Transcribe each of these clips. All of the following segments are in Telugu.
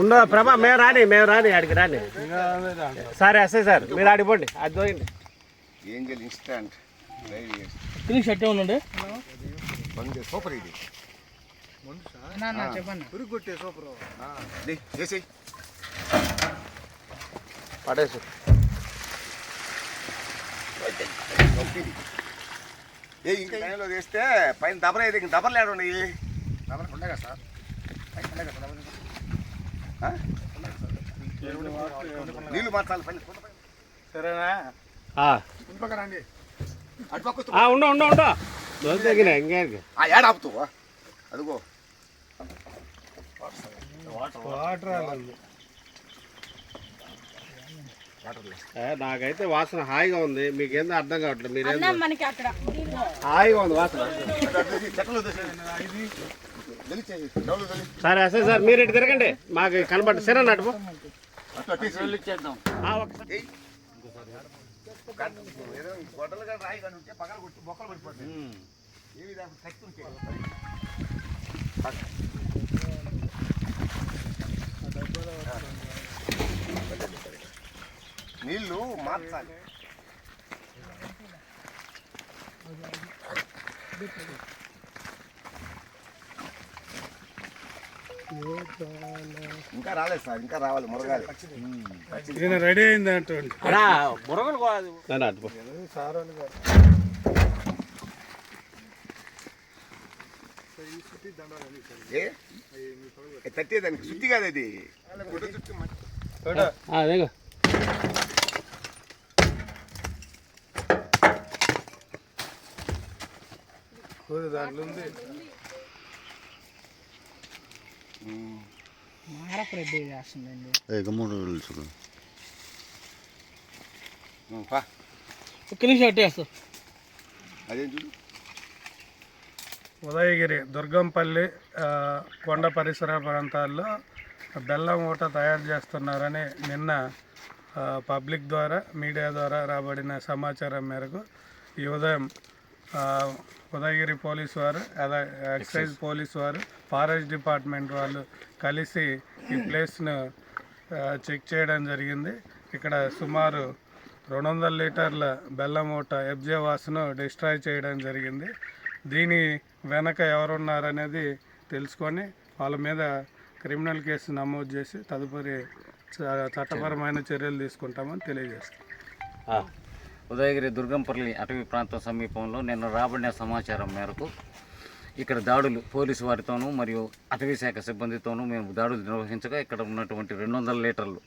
ఉండు ప్రభా మేము రాని మేము రాని ఆడికి రాని. సరే వస్తే సార్ మీరు ఆడిపోండి అది పోయింది ఏంజల్ ఇన్స్టంట్. ఉండండి బంద్ సూపర్ ఇది. చెప్పండి పడేసి. ఏ ఇంకా టైంలో చేస్తే పైన దబర అయితే ఇంక దబరలు ఏడు ఉన్నాయి. దబర ఉండగా సార్. పైన ఉండగా సార్, దబర ఉండగా. ఆ? నీళ్ళు మార్చాలి పైన సరేనా? ఆ. రండి. ఉండు ఉండు ఉండు. ఆ ఏడ ఆపుతావా అదిగో. నాకైతే వాసన హాయిగా ఉంది. మీకేందో అర్థం కావట్లేదు మీరేందో. హాయిగా ఉంది వాసన. సరే వస్తే సార్ మీరు ఇటు తిరగండి. మాకు కనబడి సరే నటుపు అట్లా తీసి ఇంకా రాలేదు సార్ ఇంకా రావాలి మురగాలి. ఈయన రెడీ అయింది అంటుంది రా, బుర్రగలు కాదు. ఏ, తట్టే దానికి శుద్ధి కాదు అది అదేగో. దాంట్లో ఉంది. మారపురెడ్డి అదేం చూడు? ఉదయగిరి దుర్గంపల్లి కొండ పరిసర ప్రాంతాల్లో బెల్లం ఊట తయారు చేస్తున్నారని నిన్న పబ్లిక్ ద్వారా మీడియా ద్వారా రాబడిన సమాచారం మేరకు ఈ ఉదయం ఉదయగిరి పోలీస్ వారు అలా ఎక్సైజ్ పోలీస్ వారు ఫారెస్ట్ డిపార్ట్మెంట్ వాళ్ళు కలిసి ఈ ప్లేస్ను ఆ, చెక్ చేయడం జరిగింది. ఇక్కడ సుమారు రెండు వందల లీటర్ల బెల్లం మూట ఎఫ్జే వాసును డిస్ట్రాయ్ చేయడం జరిగింది. దీని వెనక ఎవరున్నారనేది తెలుసుకొని వాళ్ళ మీద క్రిమినల్ కేసు నమోదు చేసి తదుపరి చట్టపరమైన చర్యలు తీసుకుంటామని తెలియజేస్తాం. ఉదయగిరి దుర్గంపల్లి అటవీ ప్రాంతం సమీపంలో నిన్న రాబడిన సమాచారం మేరకు ఇక్కడ దాడులు పోలీసు వారితోనూ మరియు అటవీ శాఖ సిబ్బందితోనూ మేము దాడులు నిర్వహించగా ఇక్కడ ఉన్నటువంటి రెండు వందల లీటర్లు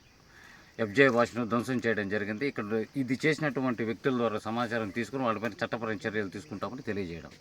ఎఫ్జే వాష్ను ధ్వంసం చేయడం జరిగింది. ఇక్కడ ఇది చేసినటువంటి వ్యక్తుల ద్వారా సమాచారం తీసుకుని వాళ్ళపైన చట్టపరమైన చర్యలు తీసుకుంటామని తెలియజేయడం.